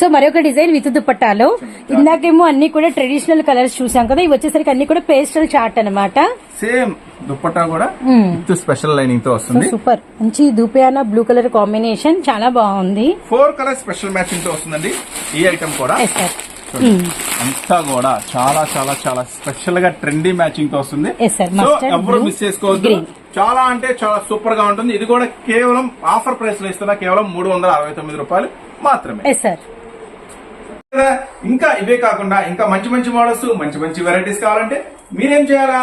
B: సో మరొక డిజైన్ విత్ దుపట్టాలో. ఇందాకేమో అన్ని కూడా ట్రెడిషనల్ కలర్స్ చూసాం కదా ఇవి వచ్చేసరికి అన్ని కూడా పేస్టల్ చార్ట్ అన్నమాట.
A: సేమ్ దుప్పట్టా కూడా విత్ స్పెషల్
B: లైనింగ్తో
A: వస్తుంది.
B: సూపర్. మంచి దూపియానా బ్లూ కలర్ కాంబినేషన్ చాలా బాగుంది.
A: ఫోర్ కలర్ స్పెషల్ మ్యాచింగ్తో వస్తుందండి. ఈ ఐటమ్ కూడా. అంతా కూడా చాలా చాలా చాలా స్పెషల్గా ట్రెండీ మ్యాచింగ్తో వస్తుంది. సో ఎవరు మిస్ చేసుకోవద్దు. చాలా అంటే చాలా సూపర్గా ఉంటుంది. ఇది కూడా కేవలం ఆఫర్ ప్రైస్లో ఇస్తున్నా కేవలం మూడు వందల అరవై తొమ్మిది రూపాయలు మాత్రమే.
B: సార్
A: ఇంకా ఇవే కాకుండా ఇంకా మంచి మంచి మోడల్స్ మంచి మంచి వెరైటీస్ కావాలంటే మీరేం చేయాలా?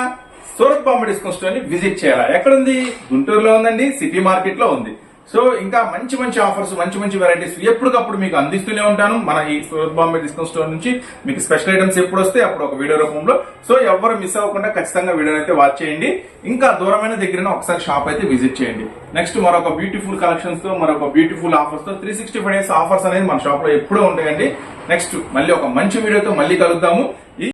A: సూరత్ బాంబే డిస్కౌంట్ స్టోర్ని విజిట్ చేయాలా? ఎక్కడుంది? గుంటూరులో ఉందండి సిటీ మార్కెట్లో ఉంది. సో ఇంకా మంచి మంచి ఆఫర్స్ మంచి మంచి వెరైటీస్ ఎప్పటికప్పుడు మీకు అందిస్తూనే ఉంటాను. మన ఈ సూరత్ బాంబే డిస్కౌంట్ స్టోర్ నుంచి మీకు స్పెషల్ ఐటమ్స్ ఎప్పుడు వస్తే అప్పుడు ఒక వీడియో రూపంలో. సో ఎవరు మిస్ అవ్వకుండా ఖచ్చితంగా వీడియో అయితే వాచ్ చేయండి. ఇంకా దూరమైన దగ్గర ఒకసారి షాప్ అయితే విజిట్ చేయండి. నెక్స్ట్ మరొక బ్యూటిఫుల్ కలెక్షన్స్తో మరొక beautiful ఆఫర్స్తో three sixty five days offers అనేది మన షాప్లో ఎప్పుడూ ఉంటాయండి. నెక్స్ట్ మళ్ళీ ఒక మంచి వీడియోతో మళ్ళీ కలుద్దాము.